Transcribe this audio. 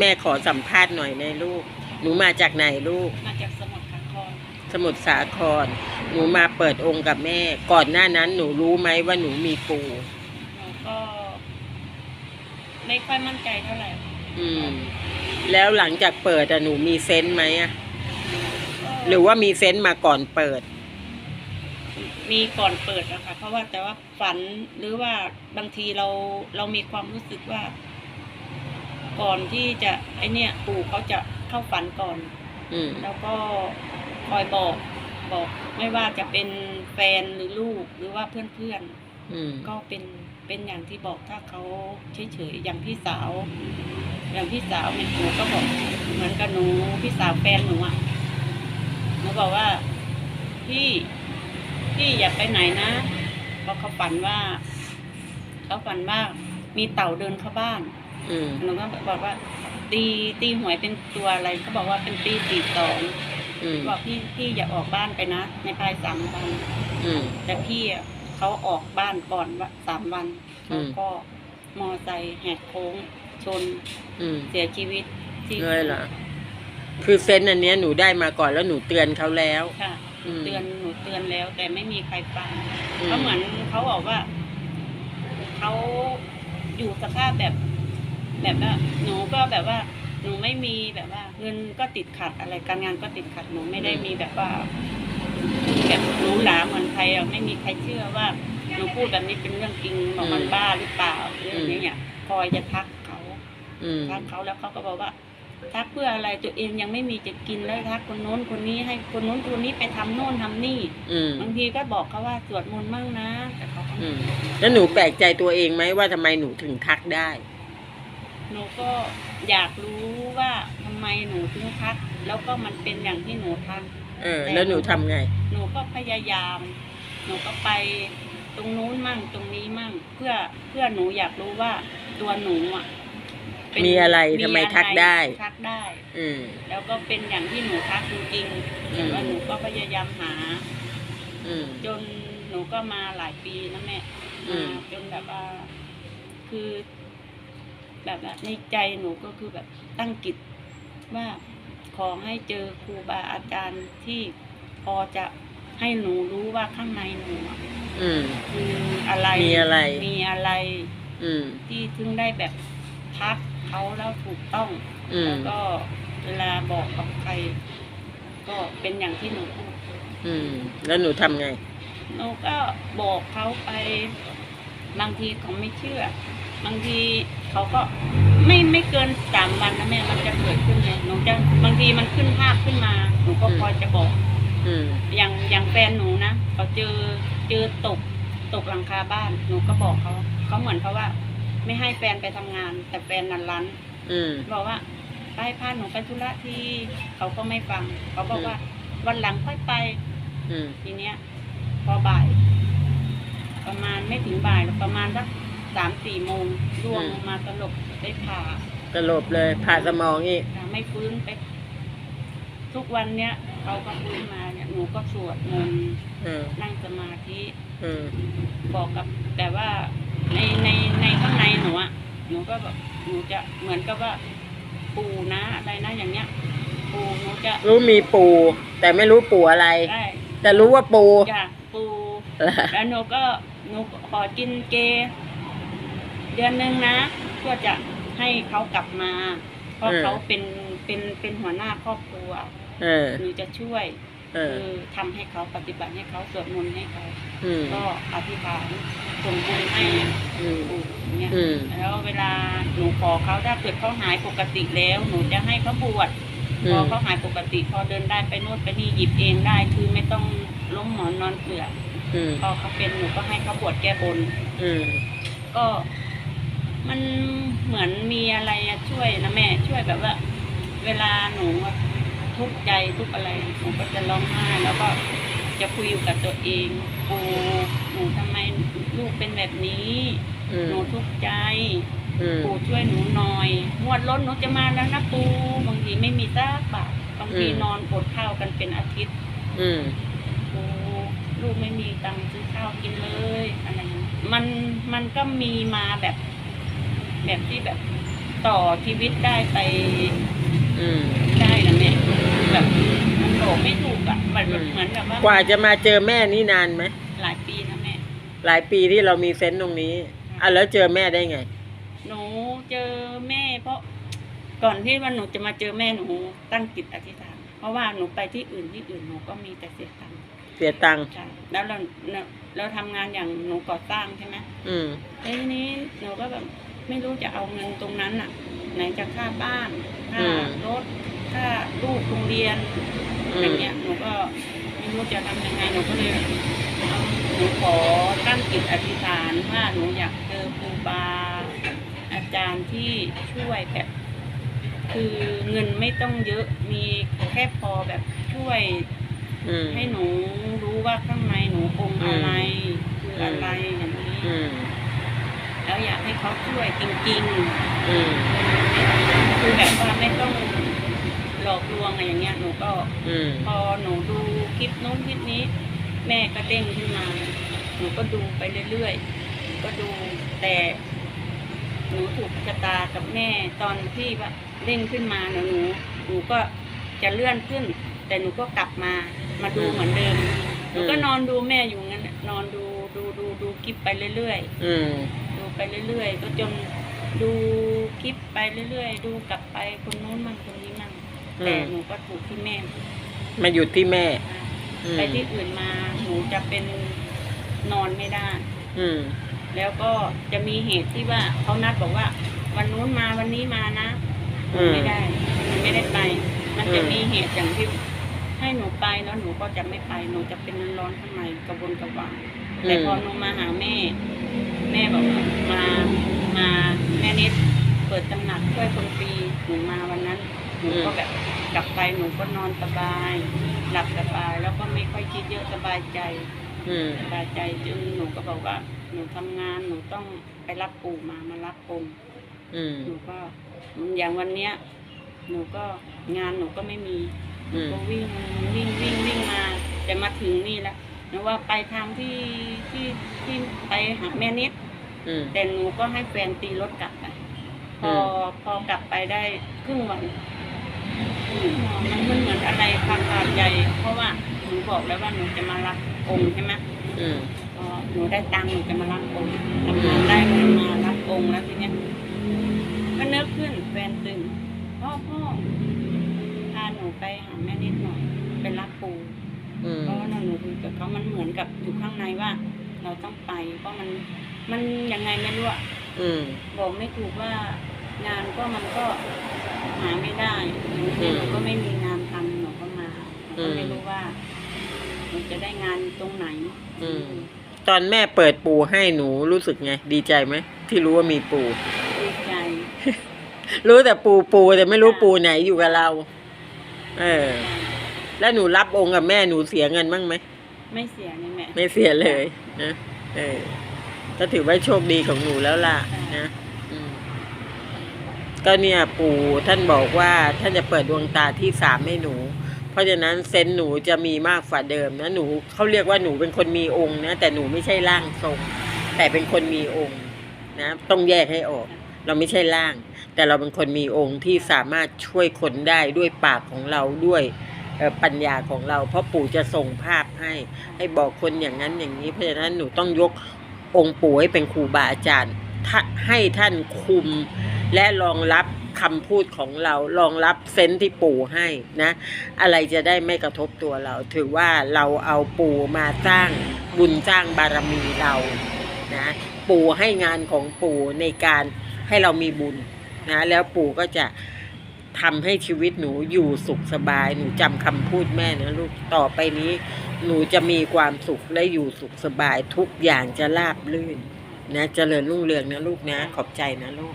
แม่ขอสัมภาษณ์หน่อยนะลูก หนูมาจากไหนลูก มาจากสมุทรสาครสมุทรสาคร หนูมาเปิดองค์กับแม่ ก่อนหน้านั้นหนูรู้ไหมว่าหนูมีปู่ หนูก็ ไม่ค่อยมั่นใจเท่าไหร่ อืม แล้วหลังจากเปิดอะหนูมีเซนส์ไหมอะก็หรือว่ามีเซนส์มาก่อนเปิด มีก่อนเปิดอะค่ะเพราะว่าแต่ว่าฝันหรือว่าบางทีเราเรามีความรู้สึกว่า ก่อนที่จะไอเนี่ยปู่เขาจะเข้าฝันก่อน อืมแล้วก็คอยบอกบอกไม่ว่าจะเป็นแฟนหรือลูกหรือว่าเพื่อนๆอืมก็เป็นเป็นอย่างที่บอกถ้าเขาเฉยๆอย่างพี่สาว อย่างพี่สาวเนี่ยหนูก็บอกเหมือนกับหนูพี่สาวแฟนหนูอะหนูบอกว่าพี่พี่อย่าไปไหนนะเพราะเขาฝันว่าเขาฝันว่ามีเต่าเดินเข้าบ้าน อืมหนูก็บอกว่า ตีตีหวยเป็นตัวอะไรเขาบอกว่าเป็นตีสี่สองอืมบอกพี่พี่อย่าออกบ้านไปนะในภายสามวันอืม แต่พี่อะเขาออกบ้านก่อนว่าสามวันอืเขาม ก็มอไซค์แหกโค้งชนอืมเสียชีวิตที่เลยเหรอคือเซนส์อันเนี้ยหนูได้มาก่อนแล้วหนูเตือนเขาแล้ว ค่ะ อืม เตือนหนูเตือนแล้ว แต่ไม่มีใครฟังอืม เขาเหมือนเขาบอกว่าเขาอยู่สภาพแบบ แบบว่าหนูก็แบบว่าหนูไม่มีแบบว่า เงินก็ติดขัดอะไรการงานก็ติดขัดหนูไม่ได้มีแบบว่าแบบหรูหราเหมือนใครอะไม่มีใครเชื่อว่าหนูพูดแบบนี้เป็นเรื่องจริงบอกมันบ้าหรือเปล่าเรื่องนี้เนี่ยคอยจะทักเขาอืมทักเขาแล้วเขาก็บอกว่าทักเพื่ออะไรตัวเองยังไม่มีจะกินแล้วทักคนโน้นคนนี้ให้คนโน้นคนนี้ไปทำโน่นทำนี่อืมบางทีก็บอกเขาว่าสวดมนต์มั่งนะ แต่เขาก็อืมแล้วหนูแปลกใจตัวเองไหมว่าทำไมหนูถึงทักได้ หนูก็อยากรู้ว่าทำไมหนูถึงทัก แล้วก็มันเป็นอย่างที่หนูทัก เออ แล้วหนูทำไง หนูก็พยายาม หนูก็ไปตรงนู้นมั่งตรงนี้มั่ง เพื่อเพื่อหนูอยากรู้ว่าตัวหนูอะเป็นมีอะไรทำไมทักได้ทักได้ อืม แล้วก็เป็นอย่างที่หนูทักจริงๆแต่ว่าหนูก็พยายามหา อืม จนหนูก็มาหลายปีนะแม่อืมาม จนแบบว่า คือ แบบว่าในใจหนูก็คือแบบตั้งจิตว่าขอให้เจอครูบาอาจารย์ที่พอจะให้หนูรู้ว่าข้างในหนูอะอืมคืออะไรมีอะไร มีอะไร อืม ที่ถึงได้แบบทักเขาแล้วถูกต้อง อืม แล้วก็เวลาบอกกับใคร ก็เป็นอย่างที่หนูพูดอืม แล้วหนูทำไง หนูก็บอกเขาไป บางทีเขาไม่เชื่อ บางทีเขาก็ไม่ไม่เกินสามวันนะแม่มันจะเกิดขึ้นไงหนูจะบางทีมันขึ้นภาพขึ้นมาหนูก็อืมพอจะบอกอืมอย่างอย่างแฟนหนูนะเขาเจอเจอตกตกหลังคาบ้าน หนูก็บอกเขาเขาเหมือนเขาว่า ไม่ให้แฟนไปทำงาน แต่แฟนนั้นรั้น อืม บอกว่าไปพาหนูไปธุระที่เขาก็ไม่ฟัง เขาบอกว่าวันหลังค่อยไป อืม ทีเนี้ย พอบ่าย ประมาณไม่ถึงบ่ายหรอกประมาณสัก สามสี่โมงร่วงลงมาสลบได้ผ่ากระโหลบเลยผ่าสมองอีกแต่ไม่ฟื้นไป ทุกวันเนี้ยเขาก็ฟื้นมาเนี่ยหนูก็สวดมนต์อืมนั่งสมาธิอืมบอกกับ แต่ว่าในในในข้างในหนูอะหนูก็แบบหนูจะเหมือนกับว่า ปู่นะอะไรนะอย่างเงี้ย ปู่หนูจะรู้มีปู่แต่ไม่รู้ปู่อะไรได้แต่รู้ว่าปู่จ้ะปู่แล้วหนูก็หนูขอกินเจ เดือนหนึ่งนะเพื่อจะให้เขากลับมา เพราะเออ เขาเป็นเป็นเป็นหัวหน้าครอบครัวเออ หนูจะช่วยเออ คือทำให้เขาปฏิบัติให้เขาสวดมนต์ให้เขา อืม ก็อธิษฐานส่งบุญให้อืม ปู่อย่างเนี่ย อืม แล้วเวลาหนูขอเขาถ้าเกิดเขาหายปกติแล้ว หนูจะให้เขาบวชอืพอม เขาหายปกติ พอเดินได้ไปโน่นไปนี่หยิบเองได้คือไม่ต้องล้มหมอนนอนเปลือกอืมพอเขาเป็นหนูก็ให้เขาบวชแก้บน อืม ก็ มันเหมือนมีอะไรอะช่วยนะแม่ช่วยแบบว่า เวลาหนูอะทุกข์ใจทุกข์อะไรหนูก็จะร้องไห้แล้วก็จะคุยอยู่กับตัวเองปูหนูทำไมลูกเป็นแบบนี้อืมหนูทุกข์ใจอืมปู่ช่วยหนูหน่อยงวดรถหนูจะมาแล้วนะปูบางทีไม่มีสักบาทบางทีอืมนอนอดข้าวกันเป็นอาทิตย์ อืมปูลูกไม่มีตังค์ซื้อข้าวกินเลยอะไรอย่างเงี้ยมันมันก็มีมาแบบ แบบที่แบบต่อชีวิตได้ไปอืม ได้นะแม่แบบมันบอกไม่ถูกอะมันอืมเหมือนแบบว่ากว่าจะมาเจอแม่นี่นานไหม หลายปีนะแม่ หลายปีที่เรามีเซนต์ตรงนี้ อะแล้วเจอแม่ได้ไง หนูเจอแม่ เพราะก่อนที่ว่าหนูจะมาเจอแม่หนูตั้งจิตอธิษฐาน เพราะว่าหนูไปที่อื่นที่อื่นหนูก็มีแต่เสียตังค์เสียตังค์ใช่แล้วเราเราเราทำงานอย่างหนูก่อสร้างใช่ไหมอืมแล้วทีนี้หนูก็แบบ ไม่รู้จะเอาเงินตรงนั้นอะ ไหนจะค่าบ้านค่ารถค่าลูกโรงเรียนอือย่ามงเงี้ยหนูก็ไม่รู้จะทำยังไงหนูก็เลยเอาหนูขอตั้งจิตอธิษฐานว่าหนูอยากเจอครูบาอาจารย์ที่ช่วยแบบคือเงินไม่ต้องเยอะมีแค่พอแบบช่วยอืมให้หนูรู้ว่าข้างในหนูองค์อะไรคืออะไรอย่างนี้อืม แล้วอยากให้เขาช่วยจริงๆอืมคือแบบว่าไม่ต้องหลอกลวงอะไรอย่างเงี้ยหนูก็อืมพอหนูดูคลิปนู้นคลิปนี้ แม่ก็เด้งขึ้นมา หนูก็ดูไปเรื่อยๆหนูก็ดูแต่หนูถูกชะตากับแม่ตอนที่ว่าเด้งขึ้นมาหนูหนูหนูก็จะเลื่อนขึ้น แต่หนูก็กลับมามาดูเหมือนเดิมหนูก็นอนดูแม่อยู่งั้นน่ะนอนดูดูดูดูคลิปไปเรื่อยๆอืมดู ไปเรื่อยๆ ก็จนดูคลิปไปเรื่อยๆ ดูกลับไปคนนู้นมั่งคนนี้มั่งอืมแต่หนูก็ถูกที่แม่มาหยุดที่แม่อืมไปที่อื่นมาหนูจะเป็นนอนไม่ได้ อืมแล้วก็จะมีเหตุที่ว่าเขานัดบอกว่า วันนู้นมาวันนี้มานะหนูอืมไม่ได้หนูไม่ได้ไป มันจะอืมมีเหตุอย่างที่ให้หนูไปแล้วหนูก็จะไม่ไปหนูจะเป็นร้อนๆข้างในกระวนกระวาย แต่พอหนูมาหาแม่ แม่บอกว่ามามาแม่นิดเปิดตำหนักช่วยคนฟรีหนูมาวันนั้นหนูก็แบบกลับไปหนูก็นอนสบาย หลับสบายแล้วก็ไม่ค่อยคิดเยอะสบายใจอืมสบายใจจึงหนูก็บอกว่า หนูทำงานหนูต้องไปรับปู่มามารับองค์อืมหนูก็อย่างวันเนี้ย หนูก็งานหนูก็ไม่มีหนูอืมก็วิ่งวิ่งวิ่งวิ่งมาจะมาถึงนี่แล้ว หนูว่าไปทางที่ที่ที่ไปหาแม่นิด อืม แต่หนูก็ให้แฟนตีรถกลับไป พออืพอกลับไปได้ครึ่งวันมันมันเหมือนอะไรขาดขาดใจ เพราะว่าหนูบอกแล้วว่าหนูจะมารับองค์ใช่ไหมอืม พอหนูได้ตังค์หนูจะมารับองค์ทำงานได้เงินมารับองค์แล้วทีเนี้ยก็นึกขึ้นแฟนตึงพ่อพ่อพาหนูไปหาแม่นิดหน่อยไปรับปู่ อืม เพราะว่า หนูคุยกับเขามันเหมือนกับอยู่ข้างในว่า เราต้องไป เพราะมันมันยังไงไม่รู้อะอืม บอกไม่ถูกว่างานก็มันก็หาไม่ได้หนูอืมหนูก็ไม่มีงานทำหนูก็มาหนูก็ไม่อืมรู้ว่าหนูจะได้งานตรงไหนอืม ตอนแม่เปิดปูให้หนูรู้สึกไง ดีใจไหมที่รู้ว่ามีปู ดีใจ รู้แต่ปูปูแต่ไม่รู้ปูไหนอยู่กับเรา เออ แล้วหนูรับองค์กับแม่หนูเสียเงินบ้างไหม ไม่เสียนี่แม่ไม่เสียเลยนะเออก็ถือว่าโชคดีของหนูแล้วล่ะนะอืมก็เนี่ยปู่ท่านบอกว่าท่านจะเปิดดวงตาที่สามให้หนู เพราะฉะนั้นเซนส์หนูจะมีมากกว่าเดิมนะหนูเขาเรียกว่าหนูเป็นคนมีองค์นะแต่หนูไม่ใช่ร่างทรง แต่เป็นคนมีองค์นะต้องแยกให้ออก เราไม่ใช่ร่าง แต่เราเป็นคนมีองค์ที่สามารถช่วยคนได้ด้วยปากของเราด้วยเอ่อ ปัญญาของเรา เพราะปู่จะส่งภาพให้ ให้บอกคนอย่างนั้นอย่างนี้เพราะฉะนั้นหนูต้องยกองค์ปู่ให้เป็นครูบาอาจารย์ถ้าให้ท่านคุมและรองรับคำพูดของเรารองรับเซนที่ปู่ให้นะ อะไรจะได้ไม่กระทบตัวเรา ถือว่าเราเอาปู่มาสร้างบุญสร้างบารมีเรานะปู่ให้งานของปู่ในการให้เรามีบุญนะแล้วปู่ก็จะ ทำให้ชีวิตหนูอยู่สุขสบาย หนูจำคำพูดแม่นะลูกต่อไปนี้ หนูจะมีความสุขและอยู่สุขสบายทุกอย่างจะราบรื่น นะเจริญรุ่งเรืองนะลูกนะ ขอบใจนะลูก